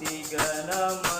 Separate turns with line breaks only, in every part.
ಗಣಮ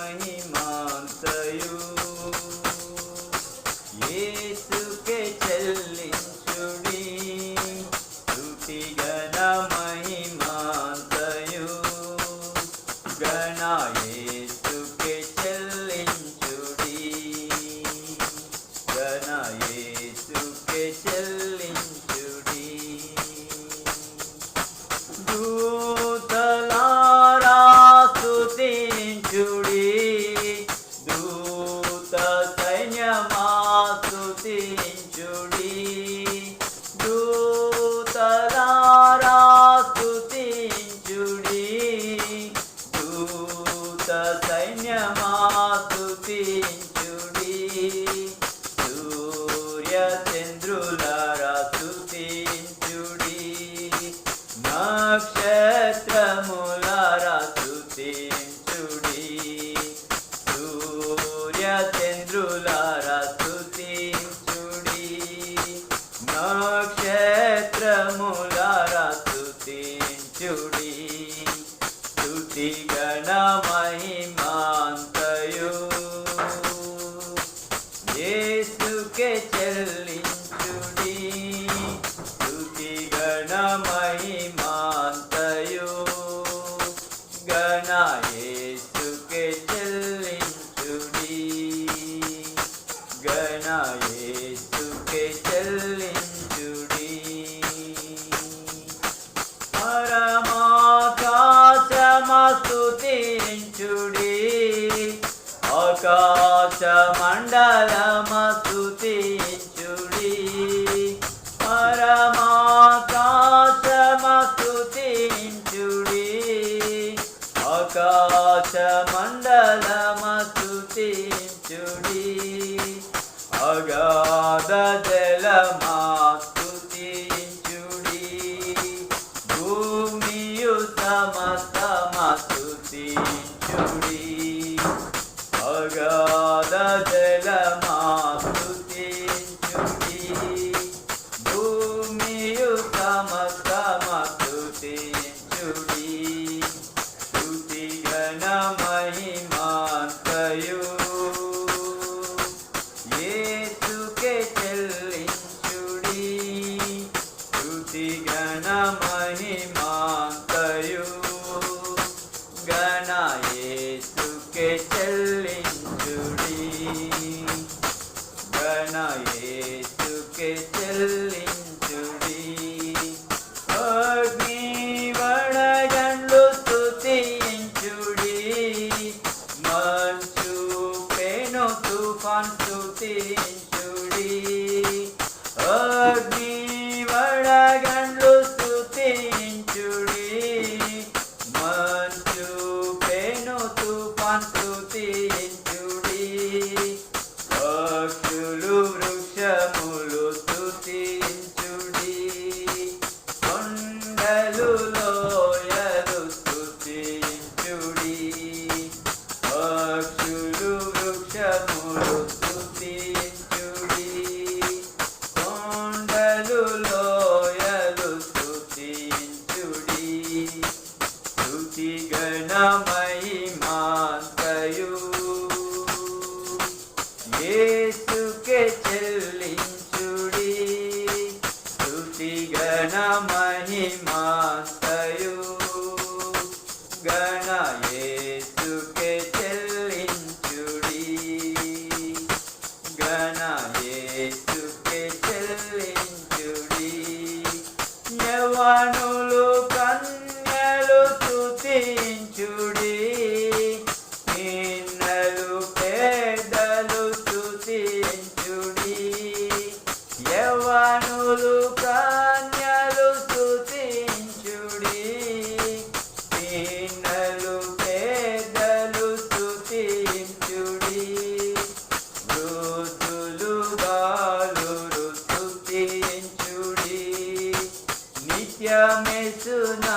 महिमा അഗാധജലമാ സ്തുതിച്ചുടി ഭൂമിയു സമസമ സ്തുതിച്ചുടി അഗാധജലമാ Yeah. గనులు కన్యలు తుతించుడి నిన్నలు పేదలు తుతించుడి యవనులు జయమేసునా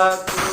Satu